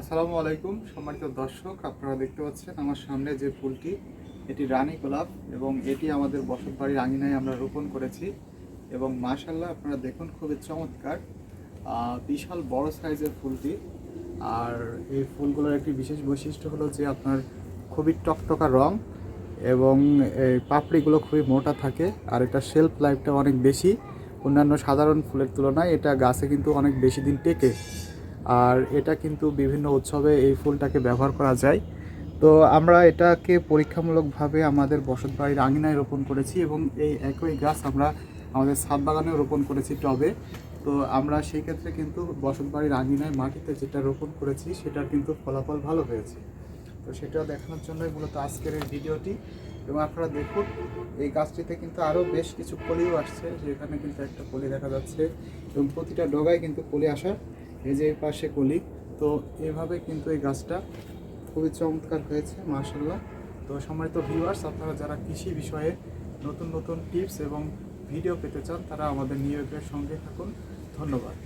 আসসালামু আলাইকুম, সম্মানিত দর্শক, আপনারা দেখতে পাচ্ছেন আমার সামনে যে ফুলটি, এটি রানী গোলাপ এবং এটি আমাদের বসত বাড়ির আঙিনায় আমরা রোপণ করেছি এবং মাশাল্লাহ আপনারা দেখুন খুবই চমৎকার বিশাল বড় সাইজের ফুলটি। আর এই ফুলগুলোর একটি বিশেষ বৈশিষ্ট্য হলো যে আপনার খুবই টকটকা রং এবং এই পাপড়িগুলো খুবই মোটা থাকে আর এটা শেলফ লাইফটা অনেক বেশি। অন্যান্য সাধারণ ফুলের তুলনায় এটা গাছে কিন্তু অনেক বেশি দিন টেকে। আর এটা কিন্তু বিভিন্ন উৎসবে এই ফুলটাকে ব্যবহার করা যায়। তো আমরা এটাকে পরীক্ষামূলকভাবে আমাদের বসত বাড়ির আঙিনায় রোপণ করেছি এবং এই একই গাছ আমরা আমাদের ছাদ বাগানেও রোপণ করেছি টবে। তো আমরা সেই ক্ষেত্রে কিন্তু বসত বাড়ির আঙিনায় মাটিতে যেটা রোপণ করেছি, সেটার কিন্তু ফলাফল ভালো হয়েছে। তো সেটা দেখানোর জন্যই মূলত আজকের এই ভিডিওটি। এবং আপনারা দেখুন, এই গাছটিতে কিন্তু আরও বেশ কিছু কলিও আসছে, যেখানে কিন্তু একটা কলি দেখা যাচ্ছে। এবং প্রতিটা ডগায় কিন্তু কলি আসার এই যে পাশে কলি, তো এভাবে কিন্তু এই গাছটা খুবই চমৎকার হয়েছে মার্শাল্লাহ তো সম্মানিত ভিউয়ার্স আপনারা যারা কৃষি বিষয়ে নতুন নতুন টিপস এবং ভিডিও পেতে চান, তারা আমাদের নিয়োগের সঙ্গে থাকুন। ধন্যবাদ।